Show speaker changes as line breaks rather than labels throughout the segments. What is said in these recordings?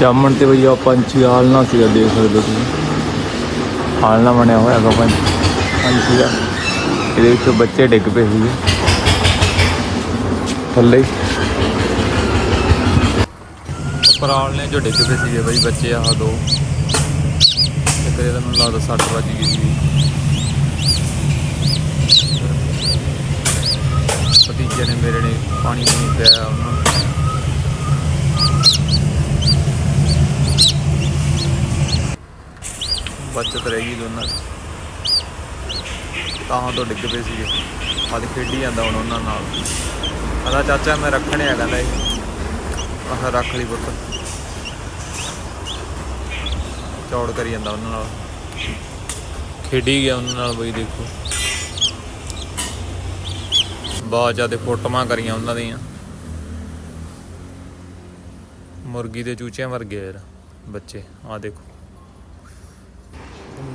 ਜਾਮਣ ਤੇ ਬਈ ਆ ਪੰਛੀ ਆਲਣਾ ਸੀਗਾ, ਦੇਖ ਸਕਦੇ ਹੋ ਤੁਸੀਂ। ਆਲਣਾ ਬਣਿਆ ਹੋਇਆ ਹੈਗਾ ਪੰਛੀ ਪੰਛੀ ਦਾ ਇਹਦੇ ਵਿੱਚ ਬੱਚੇ ਡਿੱਗ ਪਏ ਸੀਗੇ। ਥੱਲੇ ਉੱਪਰ ਆਲਣੇ ਜੋ ਡਿੱਗ ਪਏ ਸੀਗੇ ਬਈ ਬੱਚੇ ਆਹ ਦੋ। ਇੱਕ ਦੇ ਤਾਂ ਮੈਨੂੰ ਲੱਗਦਾ ਸੱਟ ਵੱਜ ਗਈ ਸੀ ਭਤੀਜੇ ਨੇ ਮੇਰੇ ਨੇ ਪਾਣੀ ਪੂਣੀ ਪਿਆ, ਉਹਨਾਂ ਨੂੰ ਬਚਤ ਰਹਿ ਗਈ ਦੋਨਾਂ ਦੀ। ਤਾਂ ਤੋਂ ਡਿੱਗ ਪਏ ਸੀਗੇ। ਅੱਜ ਖੇਡੀ ਜਾਂਦਾ ਹੁਣ ਉਹਨਾਂ ਨਾਲ। ਕਹਿੰਦਾ, ਚਾਚਾ, ਮੈਂ ਰੱਖਣੇ ਆ ਕਹਿੰਦਾ ਇਹ ਆਹ ਰੱਖ ਲਈ ਪੁੱਤ। ਚੌੜ ਕਰੀ ਜਾਂਦਾ ਉਹਨਾਂ ਨਾਲ। ਖੇਡੀ ਗਿਆ ਉਹਨਾਂ ਨਾਲ ਬਈ, ਦੇਖੋ। ਬਹੁਤ ਜ਼ਿਆਦਾ ਫੋਟੋਆਂ ਕਰੀਆਂ ਉਹਨਾਂ ਦੀਆਂ। ਮੁਰਗੀ ਦੇ ਚੂਚਿਆਂ ਵਰਗੇ ਯਾਰ, ਬੱਚੇ। ਆ ਦੇਖੋ।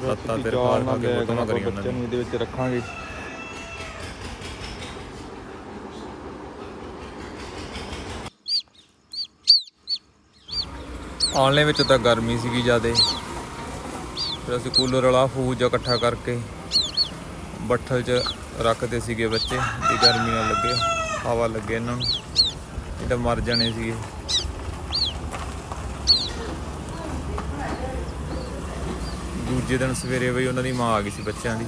ਲੱਤਾਂ ਤੇ ਰਖਾ ਰਖਾ ਕੇ ਫੋਟੋਆਂ ਕਰੀਆਂ ਉਹਨਾਂ
ਬੱਚਿਆਂ ਨੂੰ ਇਹਦੇ ਵਿੱਚ ਰੱਖਾਂਗੇ।
ਆਨਲਾਈਨ ਵਿੱਚ ਤਾਂ ਗਰਮੀ ਸੀਗੀ ਜਿਆਦੇ। ਫਿਰ ਅਸੀਂ ਕੂਲਰ ਵਾਲਾ ਫੂਜ ਇਕੱਠਾ ਕਰਕੇ ਬੱਠਲ 'ਚ ਰੱਖਦੇ ਸੀਗੇ ਬੱਚੇ ਵੀ ਗਰਮੀ ਨਾ ਲੱਗੇ ਹਵਾ ਲੱਗੇ ਇਹਨਾਂ ਨੂੰ। ਇਹ ਤਾਂ ਮਰ ਜਾਣੇ ਸੀਗੇ। ਦੂਜੇ ਦਿਨ ਸਵੇਰੇ ਬਈ ਉਹਨਾਂ ਦੀ ਮਾਂ ਆ ਗਈ ਸੀ ਬੱਚਿਆਂ ਦੀ।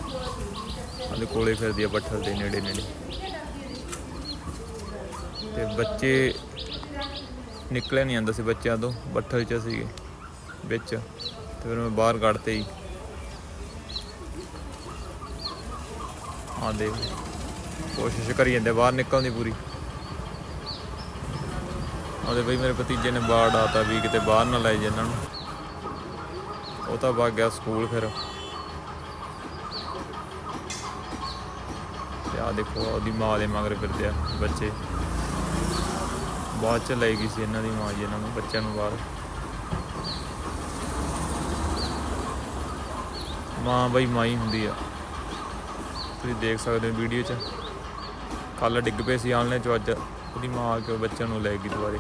ਉਹਦੇ ਕੋਲੇ ਫਿਰਦੀ ਆ ਬੱਠਲ ਦੇ ਨੇੜੇ ਨੇੜੇ। ਤੇ ਬੱਚੇ ਨਿਕਲਿਆ ਨਹੀਂ ਆਂਦਾ ਸੀ ਬੱਚਿਆਂ ਤੋਂ, ਬੱਠਲ 'ਚ ਸੀਗੇ ਵਿੱਚ। ਤੇ ਫਿਰ ਮੈਂ ਬਾਹਰ ਕੱਢਤੇ ਹੀ ਆ ਦੇ ਕੋਸ਼ਿਸ਼ ਕਰੀ ਜਾਂਦੇ ਬਾਹਰ ਨਿਕਲਣ ਦੀ ਪੂਰੀ। ਉਹਦੇ ਬਈ ਮੇਰੇ ਭਤੀਜੇ ਨੇ ਬਾੜ ਆਤਾ ਵੀ ਕਿਤੇ ਬਾਹਰ ਨਾ ਲੈ ਜੇ ਇਹਨਾਂ ਨੂੰ। ਉਹ ਤਾਂ ਵਗ ਗਿਆ ਸਕੂਲ ਫਿਰ। ਤੇ ਆ ਦੇਖੋ, ਉਹਦੀ ਮਾਂ ਦੇ ਮਗਰ ਫਿਰਦੇ ਆ ਬੱਚੇ। ਬਾਅਦ ਚ ਲੈ ਗਈ ਸੀ ਇਹਨਾਂ ਦੀ ਮਾਂ ਜੀ, ਇਹਨਾਂ ਨੂੰ, ਬੱਚਿਆਂ ਨੂੰ ਬਾਹਰ। ਮਾਂ ਬਈ ਮਾਈ ਹੁੰਦੀ ਆ। ਤੁਸੀਂ ਦੇਖ ਸਕਦੇ ਹੋ ਵੀਡੀਓ 'ਚ। ਕੱਲ ਡਿੱਗ ਪਏ ਸੀ ਆਨਲਾਈਨ 'ਚ, ਅੱਜ ਉਹਦੀ ਮਾਂ ਆ ਕੇ ਉਹ ਬੱਚਿਆਂ ਨੂੰ ਲੈ ਗਈ ਦੁਬਾਰੇ।